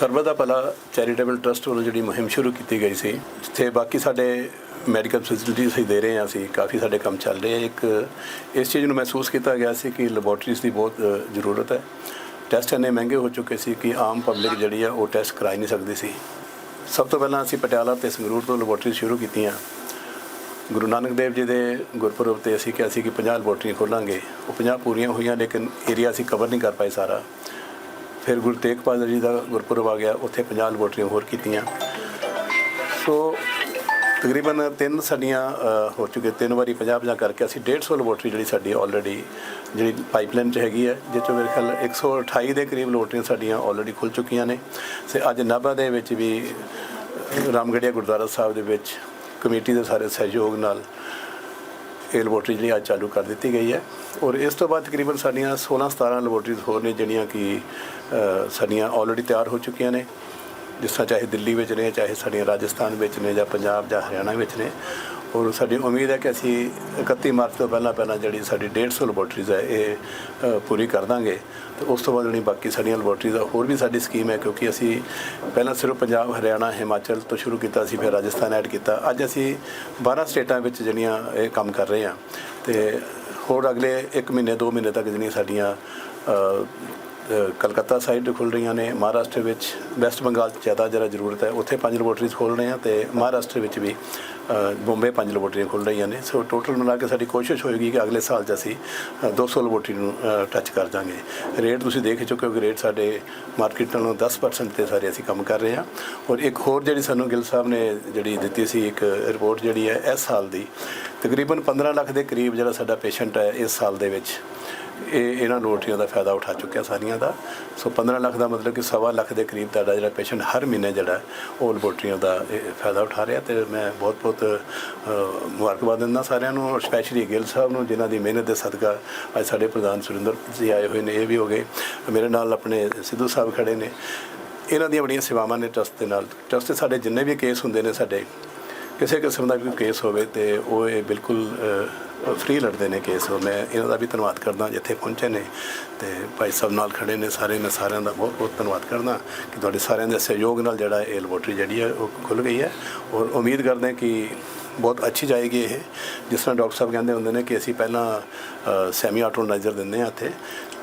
ਸਰਬਤ ਦਾ ਭਲਾ charitable trust ਵੱਲੋਂ ਜਿਹੜੀ ਮੁਹਿੰਮ ਸ਼ੁਰੂ ਕੀਤੀ ਗਈ ਸੀ, ਜਿੱਥੇ ਬਾਕੀ ਸਾਡੇ ਮੈਡੀਕਲ ਫੈਸਿਲਿਟੀਜ਼ ਅਸੀਂ ਦੇ ਰਹੇ ਹਾਂ, ਅਸੀਂ ਕਾਫੀ ਸਾਡੇ ਕੰਮ ਚੱਲ ਰਹੇ ਆ ਇੱਕ ਇਸ ਚੀਜ਼ ਨੂੰ ਮਹਿਸੂਸ ਕੀਤਾ ਗਿਆ ਸੀ ਕਿ ਲੈਬੋਰਟਰੀਜ਼ ਦੀ ਬਹੁਤ ਜ਼ਰੂਰਤ ਹੈ। ਟੈਸਟ ਇੰਨੇ ਮਹਿੰਗੇ ਹੋ ਚੁੱਕੇ ਸੀ ਕਿ ਆਮ ਪਬਲਿਕ ਜਿਹੜੀ ਆ ਉਹ ਟੈਸਟ ਕਰਾ ਹੀ ਨਹੀਂ ਸਕਦੀ ਸੀ। ਸਭ ਤੋਂ ਪਹਿਲਾਂ ਅਸੀਂ ਪਟਿਆਲਾ ਤੇ ਸੰਗਰੂਰ ਤੋਂ ਲੈਬੋਰਟਰੀ ਸ਼ੁਰੂ ਕੀਤੀਆਂ। ਗੁਰੂ ਨਾਨਕ ਦੇਵ ਜੀ ਦੇ ਗੁਰਪੁਰਬ ਤੇ ਅਸੀਂ ਕਿਹਾ ਸੀ ਕਿ 50 ਲੈਬੋਰਟਰੀਆਂ ਖੋਲਾਂਗੇ। ਉਹ 50 ਪੂਰੀਆਂ ਹੋਈਆਂ, ਲੇਕਿਨ ਏਰੀਆ ਅਸੀਂ ਕਵਰ ਨਹੀਂ ਕਰ ਪਾਏ ਸਾਰਾ। ਫਿਰ ਗੁਰੂ ਤੇਗ ਬਹਾਦਰ ਜੀ ਦਾ ਗੁਰਪੁਰਬ ਆ ਗਿਆ, ਉੱਥੇ 50 ਲੈਬੋਰਟਰੀਆਂ ਹੋਰ ਕੀਤੀਆਂ। ਸੋ ਤਕਰੀਬਨ ਤਿੰਨ ਸਾਡੀਆਂ ਹੋ ਚੁੱਕੇ, ਤਿੰਨ ਵਾਰੀ 50 50 ਕਰਕੇ ਅਸੀਂ 150 ਲੈਬੋਰਟਰੀ ਜਿਹੜੀ ਸਾਡੀ ਆਲਰੇਡੀ ਜਿਹੜੀ ਪਾਈਪਲਾਈਨ 'ਚ ਹੈਗੀ ਹੈ ਜਿਸ 'ਚੋਂ ਮੇਰੇ ਖਿਆਲ 128 ਦੇ ਕਰੀਬ ਲੈਬੋਰਟਰੀਆਂ ਸਾਡੀਆਂ ਆਲਰੇਡੀ ਖੁੱਲ ਚੁੱਕੀਆਂ ਨੇ। ਤੇ ਅੱਜ ਨਾਭਾ ਦੇ ਵਿੱਚ ਵੀ ਰਾਮਗੜੀਆ ਗੁਰਦੁਆਰਾ ਸਾਹਿਬ ਦੇ ਵਿੱਚ ਕਮੇਟੀ ਦੇ ਸਾਰੇ ਸਹਿਯੋਗ ਨਾਲ ਇਹ ਲੈਬੋਰਟਰੀ ਜਿਹੜੀ ਅੱਜ ਚਾਲੂ ਕਰ ਦਿੱਤੀ ਗਈ ਹੈ। ਔਰ ਇਸ ਤੋਂ ਬਾਅਦ ਤਕਰੀਬਨ ਸਾਡੀਆਂ 16 17 ਲੈਬੋਰਟਰੀਜ਼ ਹੋਰ ਨੇ, ਜਿਹੜੀਆਂ ਕਿ ਸਾਡੀਆਂ ਆਲਰੇਡੀ ਤਿਆਰ ਹੋ ਚੁੱਕੀਆਂ ਨੇ। ਜਿਸ ਤਰ੍ਹਾਂ ਚਾਹੇ ਦਿੱਲੀ ਵਿੱਚ ਨੇ, ਚਾਹੇ ਸਾਡੀਆਂ ਰਾਜਸਥਾਨ ਵਿੱਚ ਨੇ ਜਾਂ ਪੰਜਾਬ ਜਾਂ ਹਰਿਆਣਾ ਵਿੱਚ ਨੇ। ਔਰ ਸਾਡੀ ਉਮੀਦ ਹੈ ਕਿ ਅਸੀਂ 31 ਮਾਰਚ ਤੋਂ ਪਹਿਲਾਂ ਪਹਿਲਾਂ ਜਿਹੜੀ ਸਾਡੀ 150 ਲੈਬੋਰਟਰੀਜ਼ ਹੈ, ਇਹ ਪੂਰੀ ਕਰ ਦਾਂਗੇ। ਤੇ ਉਸ ਤੋਂ ਬਾਅਦ ਜਿਹੜੀ ਬਾਕੀ ਸਾਡੀਆਂ ਲੈਬੋਰਟਰੀਜ਼ ਆ, ਹੋਰ ਵੀ ਸਾਡੀ ਸਕੀਮ ਹੈ, ਕਿਉਂਕਿ ਅਸੀਂ ਪਹਿਲਾਂ ਸਿਰਫ ਪੰਜਾਬ, ਹਰਿਆਣਾ, ਹਿਮਾਚਲ ਤੋਂ ਸ਼ੁਰੂ ਕੀਤਾ ਸੀ, ਫਿਰ ਰਾਜਸਥਾਨ ਐਡ ਕੀਤਾ। ਅੱਜ ਅਸੀਂ 12 ਸਟੇਟਾਂ ਵਿੱਚ ਜਿਹੜੀਆਂ ਇਹ ਕੰਮ ਕਰ ਰਹੇ ਹਾਂ। ਤੇ ਹੋਰ ਅਗਲੇ 1 ਮਹੀਨੇ 2 ਮਹੀਨੇ ਤੱਕ ਜਿਹੜੀਆਂ ਸਾਡੀਆਂ ਕਲਕੱਤਾ ਸਾਈਡ ਖੁੱਲ ਰਹੀਆਂ ਨੇ ਮਹਾਰਾਸ਼ਟਰ ਵਿੱਚ ਵੈਸਟ ਬੰਗਾਲ 'ਚ ਜ਼ਿਆਦਾ ਜਰਾ ਜ਼ਰੂਰਤ ਹੈ ਉੱਥੇ ਪੰਜ ਲੈਬੋਰਟਰੀਜ਼ ਖੋਲ ਰਹੇ ਹਾਂ ਤੇ ਮਹਾਰਾਸ਼ਟਰ ਵਿੱਚ ਵੀ ਅ, ਬੰਬੇ ਪੰਜ ਲੈਬੋਰਟਰੀਆਂ ਖੁੱਲ ਰਹੀਆਂ ਨੇ। ਸੋ ਟੋਟਲ ਮਿਲਾ ਕੇ ਸਾਡੀ ਕੋਸ਼ਿਸ਼ ਹੋਏਗੀ ਕਿ ਅਗਲੇ ਸਾਲ 'ਚ ਅਸੀਂ ਅ, 200 ਲੈਬੋਰਟਰੀ ਨੂੰ ਟੱਚ ਕਰ ਜਾਾਂਗੇ। ਰੇਟ ਤੁਸੀਂ ਦੇਖ ਚੁੱਕੇ ਹੋ ਕਿ ਰੇਟ ਸਾਡੇ ਮਾਰਕੀਟ ਨਾਲੋਂ 10% ਤੇ ਸਾਰੇ ਅਸੀਂ ਕੰਮ ਕਰ ਰਹੇ ਹਾਂ। ਔਰ ਇੱਕ ਹੋਰ ਜਿਹੜੀ ਸਾਨੂੰ ਗਿੱਲ ਸਾਹਿਬ ਨੇ ਜਿਹੜੀ ਦਿੱਤੀ ਸੀ ਇੱਕ ਰਿਪੋਰਟ ਜਿਹੜੀ ਹੈ ਇਸ ਸਾਲ ਦੀ ਤਕਰੀਬਨ 15 ਲੱਖ ਦੇ ਕਰੀਬ ਜਿਹੜਾ ਸਾਡਾ ਪੇਸ਼ੈਂਟ ਹੈ ਇਸ ਸਾਲ ਦੇ ਵਿੱਚ। ਇਹ ਇਹਨਾਂ ਲੋਟਰੀਆਂ ਦਾ ਫਾਇਦਾ ਉਠਾ ਚੁੱਕਿਆ ਸਾਰੀਆਂ ਦਾ। ਸੋ 15 ਲੱਖ ਦਾ ਮਤਲਬ ਕਿ ਸਵਾ ਲੱਖ ਦੇ ਕਰੀਬ ਤੁਹਾਡਾ ਜਿਹੜਾ ਪੇਸ਼ੈਂਟ ਹਰ ਮਹੀਨੇ ਜਿਹੜਾ ਉਹ ਲੈਬੋਰਟਰੀਆਂ ਦਾ ਇਹ ਫਾਇਦਾ ਉਠਾ ਰਿਹਾ ਤੇ ਮੈਂ ਬਹੁਤ ਬਹੁਤ ਮੁਬਾਰਕਬਾਦ ਦਿੰਦਾ ਸਾਰਿਆਂ ਨੂੰ ਸਪੈਸ਼ਲੀ ਗਿੱਲ ਸਾਹਿਬ ਨੂੰ, ਜਿਨ੍ਹਾਂ ਦੀ ਮਿਹਨਤ ਦੇ ਸਦਕਾ ਅੱਜ ਸਾਡੇ ਪ੍ਰਧਾਨ ਸੁਰਿੰਦਰ ਜੀ ਆਏ ਹੋਏ ਨੇ, ਇਹ ਵੀ ਹੋ ਗਏ। ਮੇਰੇ ਨਾਲ ਆਪਣੇ ਸਿੱਧੂ ਸਾਹਿਬ ਖੜੇ ਨੇ। ਇਹਨਾਂ ਦੀਆਂ ਬੜੀਆਂ ਸੇਵਾਵਾਂ ਨੇ ਟਰਸਟ ਦੇ ਨਾਲ। ਟਰਸਟ ਦੇ ਸਾਡੇ ਜਿੰਨੇ ਵੀ ਕੇਸ ਹੁੰਦੇ ਨੇ ਸਾਡੇ ਕਿਸੇ ਕਿਸਮ ਦਾ ਵੀ ਕੋਈ ਕੇਸ ਹੋਵੇ ਤੇ ਉਹ ਇਹ ਬਿਲਕੁਲ ਫ੍ਰੀ ਲੜਦੇ ਨੇ ਕੇਸ ਮੈਂ ਇਹਨਾਂ ਦਾ ਵੀ ਧੰਨਵਾਦ ਕਰਦਾ, ਜਿੱਥੇ ਪਹੁੰਚੇ ਨੇ ਤੇ ਭਾਈ ਸਾਹਿਬ ਨਾਲ ਖੜੇ ਨੇ ਸਾਰੇ, ਮੈਂ ਸਾਰਿਆਂ ਦਾ ਬਹੁਤ ਬਹੁਤ ਧੰਨਵਾਦ ਕਰਦਾ ਕਿ ਤੁਹਾਡੇ ਸਾਰਿਆਂ ਦੇ ਸਹਿਯੋਗ ਨਾਲ ਜਿਹੜਾ ਇਹ ਲੈਬੋਰਟਰੀ ਜਿਹੜੀ ਹੈ ਉਹ ਖੁੱਲ ਗਈ ਹੈ। ਔਰ ਉਮੀਦ ਕਰਦੇ ਕਿ ਬਹੁਤ ਅੱਛੀ ਜਾਏਗੀ ਇਹ। ਜਿਸ ਤਰ੍ਹਾਂ ਡਾਕਟਰ ਸਾਹਿਬ ਕਹਿੰਦੇ ਹੁੰਦੇ ਨੇ ਕਿ ਅਸੀਂ ਪਹਿਲਾਂ ਸੈਮੀ ਆਟੋਨਾਈਜ਼ਰ ਦਿੰਦੇ ਹਾਂ ਇੱਥੇ।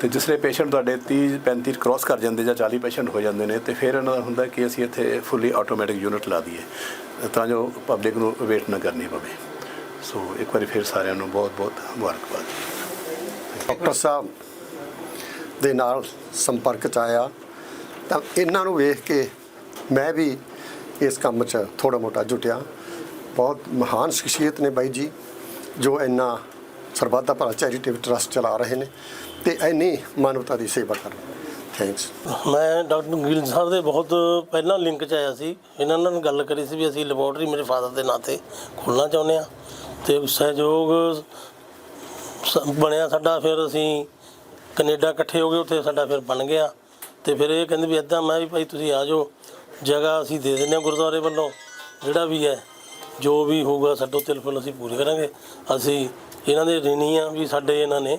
ਤੇ ਜਿਸਲੇ ਪੇਸ਼ੈਂਟ ਤੁਹਾਡੇ 30 35 ਕ੍ਰਾਸ ਕਰ ਜਾਂਦੇ ਜਾਂ 40 ਪੇਸ਼ੈਂਟ ਹੋ ਜਾਂਦੇ ਨੇ, ਤੇ ਫਿਰ ਇਹਨਾਂ ਦਾ ਹੁੰਦਾ ਕਿ ਅਸੀਂ ਇੱਥੇ ਫੁੱਲੀ ਆਟੋਮੈਟਿਕ ਯੂਨਿਟ ਲਾ ਦਈਏ। ਤਾਂ ਜੋ ਪਬਲਿਕ ਨੂੰ ਵੇਟ ਨਾ ਕਰਨੀ ਪਵੇ। ਸੋ ਇੱਕ ਵਾਰੀ ਫਿਰ ਸਾਰਿਆਂ ਨੂੰ ਬਹੁਤ ਬਹੁਤ ਮੁਬਾਰਕਬਾਦ ਡਾਕਟਰ ਸਾਹਿਬ ਦੇ ਨਾਲ ਸੰਪਰਕ ਚ ਆਇਆ। ਤਾਂ ਇਹਨਾਂ ਨੂੰ ਵੇਖ ਕੇ ਮੈਂ ਵੀ ਇਸ ਕੰਮ 'ਚ ਥੋੜਾ ਮੋਟਾ ਜੁਟਿਆ। ਬਹੁਤ ਮਹਾਨ ਸ਼ਖਸੀਅਤ ਨੇ ਬਾਈ ਜੀ, ਜੋ ਇੰਨਾ ਸਰਬੱਤ ਦਾ ਭਲਾ ਚੈਰੀਟੇਬਲ ਟਰਸਟ ਚਲਾ ਰਹੇ ਨੇ ਤੇ ਇੰਨੀ ਮਾਨਵਤਾ ਦੀ ਸੇਵਾ ਕਰ ਰਹੇ ਥੈਂਕਸ ਮੈਂ ਡਾਕਟਰ ਗਿੱਲ ਸਾਹਿਬ ਦੇ ਬਹੁਤ ਪਹਿਲਾਂ ਲਿੰਕ 'ਚ ਆਇਆ ਸੀ। ਇਹਨਾਂ ਨਾਲ ਗੱਲ ਕਰੀ ਸੀ ਵੀ ਅਸੀਂ ਲੈਬੋਰਟਰੀ ਮੇਰੇ ਫਾਦਰ ਦੇ ਨਾਂ ਤੇ ਖੋਲ੍ਹਣਾ ਚਾਹੁੰਦੇ ਆ ਤੇ ਸਹਿਯੋਗ ਬਣਿਆ ਸਾਡਾ, ਫਿਰ ਅਸੀਂ ਕੈਨੇਡਾ ਇਕੱਠੇ ਹੋ ਗਏ, ਉੱਥੇ ਸਾਡਾ ਫਿਰ ਬਣ ਗਿਆ। ਤੇ ਫਿਰ ਇਹ ਕਹਿੰਦੇ ਵੀ ਇਦਾਂ ਮੈਂ ਵੀ ਭਾਈ ਤੁਸੀਂ ਆ ਜਾਓ। ਜਗ੍ਹਾ ਅਸੀਂ ਦੇ ਦਿੰਦੇ ਹਾਂ ਗੁਰਦੁਆਰੇ ਵੱਲੋਂ, ਜਿਹੜਾ ਵੀ ਹੈ। ਜੋ ਵੀ ਹੋਊਗਾ ਸਾਡੋ ਤਿਲਫੁਲ ਅਸੀਂ ਪੂਰੇ ਕਰਾਂਗੇ। ਅਸੀਂ ਇਹਨਾਂ ਦੇ ਰਿਣੀ ਆ ਵੀ ਸਾਡੇ ਇਹਨਾਂ ਨੇ,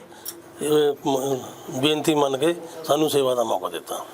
ਇਹ ਮ- ਬੇਨਤੀ ਮੰਨ ਕੇ ਸਾਨੂੰ ਸੇਵਾ ਦਾ ਮੌਕਾ ਦਿੱਤਾ।